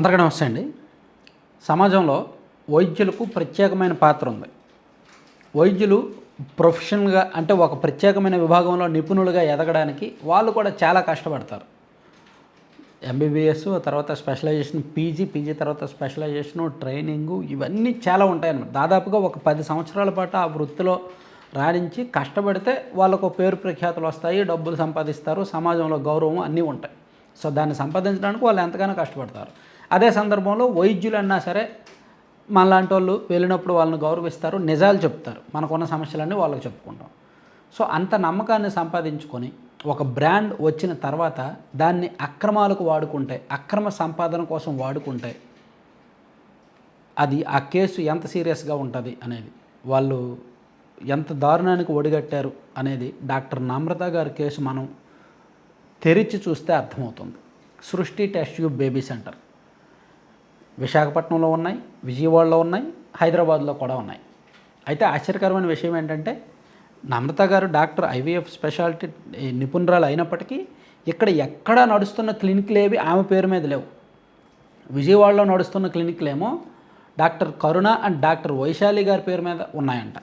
అందరికీ నమస్తే అండి. సమాజంలో వైద్యులకు ప్రత్యేకమైన పాత్ర ఉంది. వైద్యులు ప్రొఫెషనల్గా అంటే ఒక ప్రత్యేకమైన విభాగంలో నిపుణులుగా ఎదగడానికి వాళ్ళు కూడా చాలా కష్టపడతారు. ఎంబీబీఎస్ తర్వాత స్పెషలైజేషన్ పీజీ పీజీ తర్వాత స్పెషలైజేషను ట్రైనింగు ఇవన్నీ చాలా ఉంటాయన్నమాట. దాదాపుగా ఒక పది సంవత్సరాల పాటు ఆ వృత్తిలో రాణించి కష్టపడితే వాళ్ళకు పేరు ప్రఖ్యాతులు వస్తాయి డబ్బులు సంపాదిస్తారు సమాజంలో గౌరవం అన్నీ ఉంటాయి. సో దాన్ని సంపాదించడానికి వాళ్ళు ఎంతగానో కష్టపడతారు. అదే సందర్భంలో వైద్యులు అన్నా సరే మనలాంటి వాళ్ళు వెళ్ళినప్పుడు వాళ్ళని గౌరవిస్తారు నిజాలు చెప్తారు. మనకున్న సమస్యలన్నీ వాళ్ళకి చెప్పుకుంటాం. సో అంత నమ్మకాన్ని సంపాదించుకొని ఒక బ్రాండ్ వచ్చిన తర్వాత దాన్ని అక్రమాలకు వాడుకుంటే అక్రమ సంపాదన కోసం వాడుకుంటే అది ఆ కేసు ఎంత సీరియస్గా ఉంటుంది అనేది వాళ్ళు ఎంత దారుణానికి ఒడిగట్టారు అనేది డాక్టర్ నమ్రత గారి కేసు మనం తెరిచి చూస్తే అర్థమవుతుంది. సృష్టి టెస్ట్ ట్యూబ్ బేబీ సెంటర్. విశాఖపట్నంలో ఉన్నాయి విజయవాడలో ఉన్నాయి హైదరాబాద్లో కూడా ఉన్నాయి. అయితే ఆశ్చర్యకరమైన విషయం ఏంటంటే నమ్రత గారు డాక్టర్ ఐవీఎఫ్ స్పెషాలిటీ నిపుణురాలు అయినప్పటికీ ఇక్కడ ఎక్కడ నడుస్తున్న క్లినిక్లు ఏవి ఆమె పేరు మీద లేవు. విజయవాడలో నడుస్తున్న క్లినిక్లేమో doctor Karuna and doctor Vaishali గారి పేరు మీద ఉన్నాయంట.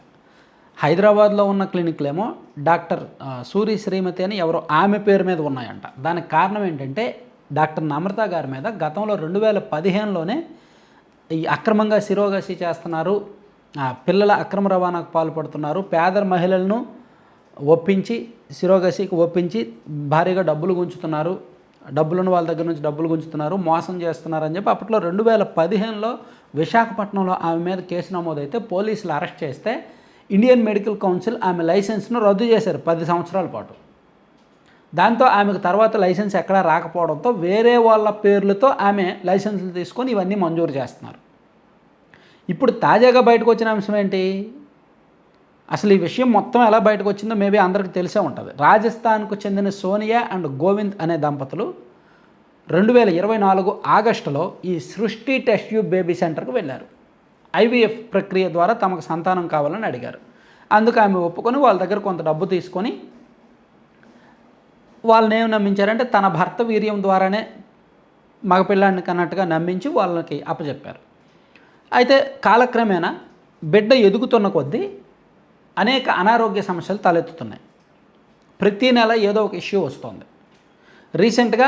హైదరాబాద్లో ఉన్న క్లినిక్లేమో డాక్టర్ సూరి శ్రీమతి అని ఎవరో ఆమె పేరు మీద ఉన్నాయంట. దానికి కారణం ఏంటంటే డాక్టర్ నమ్రత గారి మీద గతంలో రెండు వేల పదిహేనులోనే ఈ అక్రమంగా శిరోగసి చేస్తున్నారు. పిల్లల అక్రమ రవాణాకు పాల్పడుతున్నారు. పేద మహిళలను ఒప్పించి శిరోగసికి ఒప్పించి భారీగా డబ్బులు గుంచుతున్నారు డబ్బులను వాళ్ళ దగ్గర నుంచి డబ్బులు గుంచుతున్నారు మోసం చేస్తున్నారని చెప్పి అప్పట్లో రెండు వేల పదిహేనులో విశాఖపట్నంలో ఆమె మీద కేసు నమోదైతే పోలీసులు అరెస్ట్ చేస్తే ఇండియన్ మెడికల్ కౌన్సిల్ ఆమె లైసెన్స్ను రద్దు చేశారు పది సంవత్సరాల పాటు. దాంతో ఆమెకు తర్వాత లైసెన్స్ ఎక్కడా రాకపోవడంతో వేరే వాళ్ళ పేర్లతో ఆమె లైసెన్సులు తీసుకొని ఇవన్నీ మంజూరు చేస్తున్నారు. ఇప్పుడు తాజాగా బయటకు వచ్చిన అంశం ఏంటి? అసలు ఈ విషయం మొత్తం ఎలా బయటకు వచ్చిందో మేబీ అందరికీ తెలిసే ఉంటుంది. రాజస్థాన్కు చెందిన సోనియా అండ్ గోవింద్ అనే దంపతులు రెండు వేల ఇరవై నాలుగు ఆగస్టులో ఈ సృష్టి టెస్ట్ ట్యూబ్ బేబీ సెంటర్కు వెళ్ళారు. ఐవీఎఫ్ ప్రక్రియ ద్వారా తమకు సంతానం కావాలని అడిగారు. అందుకు ఆమె ఒప్పుకొని వాళ్ళ దగ్గర కొంత డబ్బు తీసుకొని వాళ్ళని ఏం నమ్మించారంటే తన భర్త వీర్యం ద్వారానే మగపిల్లాన్ని కన్నట్టుగా నమ్మించి వాళ్ళకి అప్పచెప్పారు. అయితే కాలక్రమేణా బిడ్డ ఎదుగుతున్న కొద్దీ అనేక అనారోగ్య సమస్యలు తలెత్తుతున్నాయి. ప్రతి నెల ఏదో ఒక ఇష్యూ వస్తుంది. రీసెంట్గా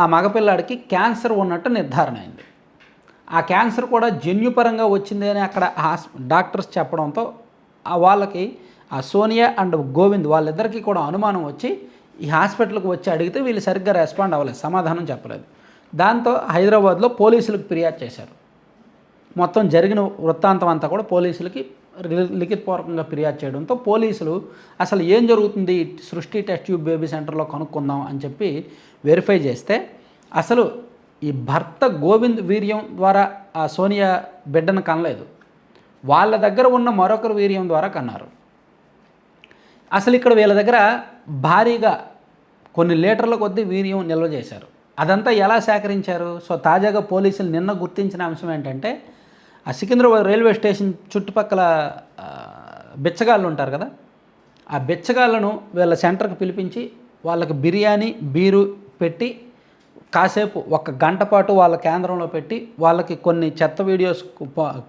ఆ మగపిల్లాడికి క్యాన్సర్ ఉన్నట్టు నిర్ధారణ అయింది. ఆ క్యాన్సర్ కూడా జన్యుపరంగా వచ్చింది అని అక్కడ హాస్ డాక్టర్స్ చెప్పడంతో ఆ వాళ్ళకి ఆ సోనియా అండ్ గోవింద్ వాళ్ళిద్దరికీ కూడా అనుమానం వచ్చి ఈ హాస్పిటల్కి వచ్చి అడిగితే వీళ్ళు సరిగ్గా రెస్పాండ్ అవ్వలేదు సమాధానం చెప్పలేదు. దాంతో హైదరాబాద్లో పోలీసులకు ఫిర్యాదు చేశారు. మొత్తం జరిగిన వృత్తాంతం అంతా కూడా పోలీసులకి లిఖితపూర్వకంగా ఫిర్యాదు చేయడంతో పోలీసులు అసలు ఏం జరుగుతుంది సృష్టి టెస్ట్ ట్యూబ్ బేబీ సెంటర్లో కనుక్కుందాం అని చెప్పి వెరిఫై చేస్తే అసలు ఈ భర్త గోవింద్ వీర్యం ద్వారా ఆ సోనియా బిడ్డను కనలేదు. వాళ్ళ దగ్గర ఉన్న మరొకరు వీర్యం ద్వారా కన్నారు. అసలు ఇక్కడ వీళ్ళ దగ్గర భారీగా కొన్ని లీటర్ల కొద్దీ వీర్యం నిల్వ చేశారు. అదంతా ఎలా సేకరించారు? సో తాజాగా పోలీసులు నిన్న గుర్తించిన అంశం ఏంటంటే ఆ సికింద్రాబాద్ రైల్వే స్టేషన్ చుట్టుపక్కల బిచ్చగాళ్ళు ఉంటారు కదా? ఆ బిచ్చగాళ్ళను వీళ్ళ సెంటర్కి పిలిపించి వాళ్ళకి బిర్యానీ బీరు పెట్టి కాసేపు ఒక గంట పాటు వాళ్ళ కేంద్రంలో పెట్టి వాళ్ళకి కొన్ని చెత్త వీడియోస్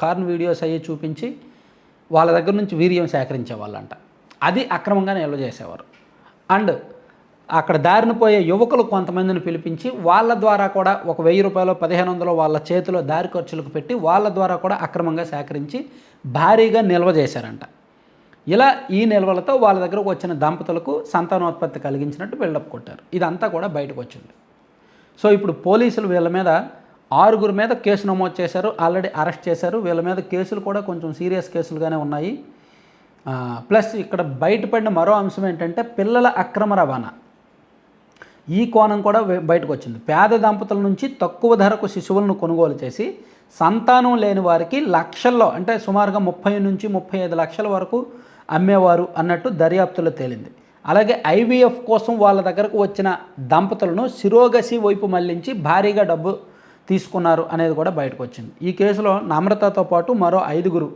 కార్న్ వీడియోస్ అయ్యి చూపించి వాళ్ళ దగ్గర నుంచి వీర్యం సేకరించే వాళ్ళంట అది అక్రమంగా నిల్వ చేసేవారు. అండ్ అక్కడ దారిన పోయే యువకులు కొంతమందిని పిలిపించి వాళ్ళ ద్వారా కూడా ఒక వెయ్యి రూపాయలు పదిహేను వందలు వాళ్ళ చేతిలో దారి ఖర్చులకు పెట్టి వాళ్ళ ద్వారా కూడా అక్రమంగా సేకరించి భారీగా నిల్వ చేశారంట. ఇలా ఈ నిల్వలతో వాళ్ళ దగ్గరకు వచ్చిన దంపతులకు సంతానోత్పత్తి కలిగించినట్టు బిల్డప్ కొట్టారు. ఇదంతా కూడా బయటకు వచ్చింది. సో ఇప్పుడు పోలీసులు వీళ్ళ మీద ఆరుగురు మీద కేసు నమోదు చేశారు. ఆల్రెడీ అరెస్ట్ చేశారు. వీళ్ళ మీద కేసులు కూడా కొంచెం సీరియస్ కేసులుగానే ఉన్నాయి. ప్లస్ ఇక్కడ బయటపడిన మరో అంశం ఏంటంటే పిల్లల అక్రమ రవాణా. ఈ కోణం కూడా బయటకు వచ్చింది. పేద దంపతుల నుంచి తక్కువ ధరకు శిశువులను కొనుగోలు చేసి సంతానం లేని వారికి లక్షల్లో అంటే సుమారుగా ముప్పై నుంచి ముప్పై ఐదు లక్షల వరకు అమ్మేవారు అన్నట్టు దర్యాప్తులో తేలింది. అలాగే ఐవీఎఫ్ కోసం వాళ్ళ దగ్గరకు వచ్చిన దంపతులను శిరోగసి వైపు మళ్ళించి భారీగా డబ్బు తీసుకున్నారు అనేది కూడా బయటకు వచ్చింది. ఈ కేసులో నమ్రతతో పాటు మరో ఐదుగురు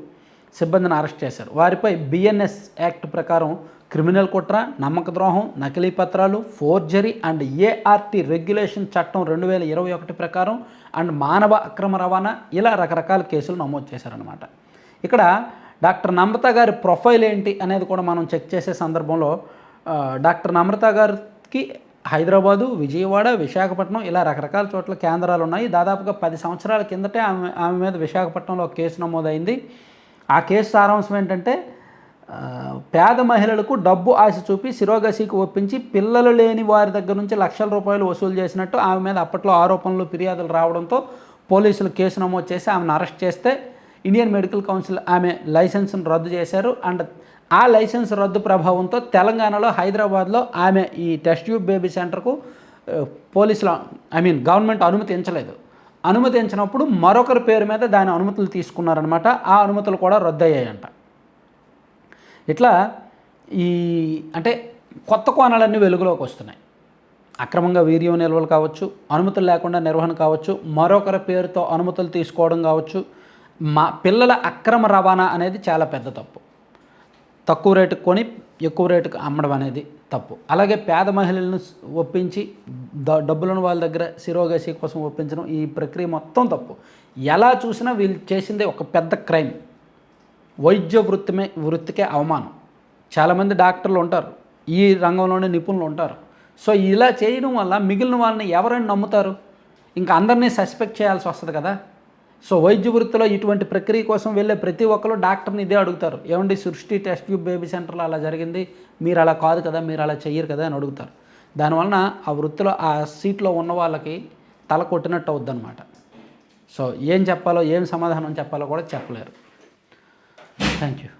సిబ్బందిని అరెస్ట్ చేశారు. వారిపై బిఎన్ఎస్ యాక్ట్ ప్రకారం క్రిమినల్ కుట్ర నమ్మక ద్రోహం నకిలీ పత్రాలు ఫోర్జరీ అండ్ ఏఆర్టీ రెగ్యులేషన్ చట్టం రెండు వేల ఇరవై ఒకటి ప్రకారం అండ్ మానవ అక్రమ రవాణా ఇలా రకరకాల కేసులు నమోదు చేశారనమాట ఇక్కడ డాక్టర్ నమ్రత గారి ప్రొఫైల్ ఏంటి అనేది కూడా మనం చెక్ చేసే సందర్భంలో డాక్టర్ నమ్రత గారికి హైదరాబాదు విజయవాడ విశాఖపట్నం ఇలా రకరకాల చోట్ల కేంద్రాలు ఉన్నాయి దాదాపుగా పది సంవత్సరాల కిందటే ఆమె ఆమె మీద విశాఖపట్నంలో కేసు నమోదైంది. ఆ కేసు సారాంశం ఏంటంటే పేద మహిళలకు డబ్బు ఆశ చూపి శిరోగసికి ఒప్పించి పిల్లలు లేని వారి దగ్గర నుంచి లక్షల రూపాయలు వసూలు చేసినట్టు ఆమె మీద అప్పట్లో ఆరోపణలు ఫిర్యాదులు రావడంతో పోలీసులు కేసు నమోదు చేసి ఆమెను అరెస్ట్ చేస్తే ఇండియన్ మెడికల్ కౌన్సిల్ ఆమె లైసెన్స్ను రద్దు చేశారు. అండ్ ఆ లైసెన్స్ రద్దు ప్రభావంతో తెలంగాణలో హైదరాబాద్లో ఆమె ఈ టెస్ట్ ట్యూబ్ బేబీ సెంటర్కు పోలీసుల పోలీసులు ఐ మీన్ గవర్నమెంట్ అనుమతించలేదు అనుమతించినప్పుడు మరొకరి పేరు మీద దాని అనుమతులు తీసుకున్నారనమాట ఆ అనుమతులు కూడా రద్దయ్యాయంట. ఇట్లా ఈ అంటే కొత్త కోణాలన్నీ వెలుగులోకి వస్తున్నాయి. అక్రమంగా వీర్యం నిల్వలు కావచ్చు అనుమతులు లేకుండా నిర్వహణ కావచ్చు మరొకరి పేరుతో అనుమతులు తీసుకోవడం కావచ్చు మా పిల్లల అక్రమ రవాణా అనేది చాలా పెద్ద తప్పు. తక్కువ రేటుకు కొని ఎక్కువ రేటుకు అమ్మడం అనేది తప్పు. అలాగే పేద మహిళలను ఒప్పించి డబ్బులను వాళ్ళ దగ్గర సిరోగసి కోసం ఒప్పించడం ఈ ప్రక్రియ మొత్తం తప్పు. ఎలా చూసినా వీళ్ళు చేసిందే ఒక పెద్ద క్రైమ్. వైద్య వృత్తిమే వృత్తికే అవమానం. చాలామంది డాక్టర్లు ఉంటారు. ఈ రంగంలోనే నిపుణులు ఉంటారు. సో ఇలా చేయడం వల్ల మిగిలిన వాళ్ళని ఎవరైనా నమ్ముతారు? ఇంకా అందరినీ సస్పెక్ట్ చేయాల్సి వస్తుంది కదా? సో వైద్య వృత్తిలో ఇటువంటి ప్రక్రియ కోసం వెళ్ళే ప్రతి ఒక్కరు డాక్టర్ని ఇదే అడుగుతారు. ఏమండి సృష్టి టెస్ట్ ట్యూబ్ బేబీ సెంటర్లో అలా జరిగింది మీరు అలా కాదు కదా మీరు అలా చెయ్యరు కదా అని అడుగుతారు. దానివలన ఆ వృత్తిలో ఆ సీట్లో ఉన్న వాళ్ళకి తల కొట్టినట్టు అవుద్దనమాట సో ఏం చెప్పాలో ఏం సమాధానం చెప్పాలో కూడా చెప్పలేరు. Thank you